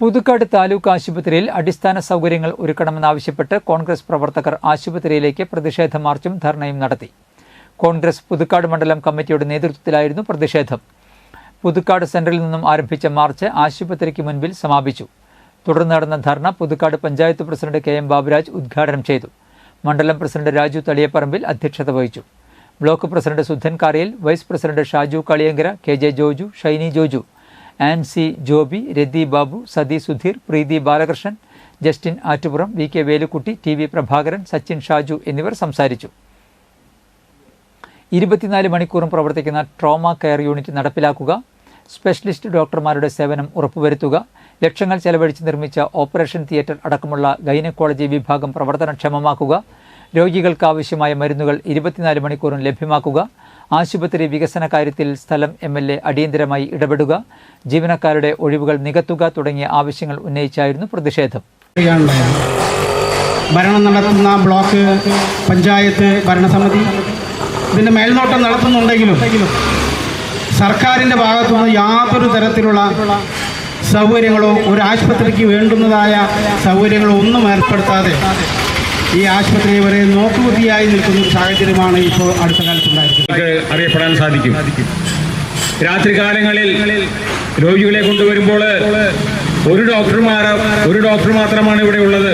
പുതുക്കാട് താലൂക്ക് ആശുപത്രിയിൽ അടിസ്ഥാന സൗകര്യങ്ങൾ ഒരുക്കണമെന്നാവശ്യപ്പെട്ട് കോൺഗ്രസ് പ്രവർത്തകർ ആശുപത്രിയിലേക്ക് പ്രതിഷേധ മാർച്ചും ധർണയും നടത്തി. കോൺഗ്രസ് പുതുക്കാട് മണ്ഡലം കമ്മിറ്റിയുടെ നേതൃത്വത്തിലായിരുന്നു പ്രതിഷേധം. പുതുക്കാട് സെന്ററിൽ നിന്നും ആരംഭിച്ച മാർച്ച് ആശുപത്രിക്ക് മുൻപിൽ സമാപിച്ചു. തുടർന്ന് നടന്ന dharna Puthukkad panchayat president K M Baburaj ഉദ്ഘാടനം ചെയ്തു. മണ്ഡലം പ്രസിഡന്റ് രാജു തളിയപ്പറമ്പിൽ അധ്യക്ഷത വഹിച്ചു. Block president Sudhan Kariyal vice president Shaju Kaliyankara K J Joju Shiny Joju Ancy Joby Rathi Babu Sathi Sudheer Preethi Balakrishnan Justin Attupuram V K Velukkutty T V Prabhakaran Sachin Shaju എന്നിവർ സംസാരിച്ചു. ഇരുപത്തിനാല് മണിക്കൂറും പ്രവർത്തിക്കുന്ന trauma care unit നടപ്പിലാക്കുക specialist ഡോക്ടർമാരുടെ സേവനം ഉറപ്പുവരുത്തുക ലക്ഷങ്ങൾ ചെലവഴിച്ച് നിർമ്മിച്ച ഓപ്പറേഷൻ തിയേറ്റർ അടക്കമുള്ള ഗൈനക്കോളജി വിഭാഗം പ്രവർത്തനക്ഷമമാക്കുക രോഗികൾക്ക് ആവശ്യമായ മരുന്നുകൾ ഇരുപത്തിനാല് മണിക്കൂറും ലഭ്യമാക്കുക ആശുപത്രി വികസന കാര്യത്തിൽ സ്ഥലം എം എൽ എ അടിയന്തരമായി ഇടപെടുക ജീവനക്കാരുടെ ഒഴിവുകൾ നികത്തുക തുടങ്ങിയ ആവശ്യങ്ങൾ ഉന്നയിച്ചായിരുന്നു പ്രതിഷേധം. ഭരണം നടത്തുന്ന ബ്ലോക്ക് പഞ്ചായത്ത് ഭരണസമിതി ഇതിന്റെ മേൽനോട്ടം നടത്തുന്നുണ്ടെങ്കിലും സർക്കാരിന്റെ ഭാഗത്തുനിന്ന് യാതൊരു തരത്തിലുള്ള സൗകര്യങ്ങളോ ഒരു ആശുപത്രിക്ക് വേണ്ടുന്നതായ സൗകര്യങ്ങളോ ഒന്നും ഏർപ്പെടുത്താതെ ഈ ആശുപത്രി വരെ നോക്കുകുത്തിയായി നിൽക്കുന്ന സാഹചര്യമാണ് ഇപ്പോൾ അടുത്ത കാലത്തുണ്ടായിരിക്കുന്നത് നമുക്ക് അറിയപ്പെടാൻ സാധിക്കും. രാത്രികാലങ്ങളിൽ രോഗികളെ കൊണ്ടുവരുമ്പോൾ ഒരു ഡോക്ടർമാർ ഒരു ഡോക്ടർ മാത്രമാണ് ഇവിടെ ഉള്ളത്.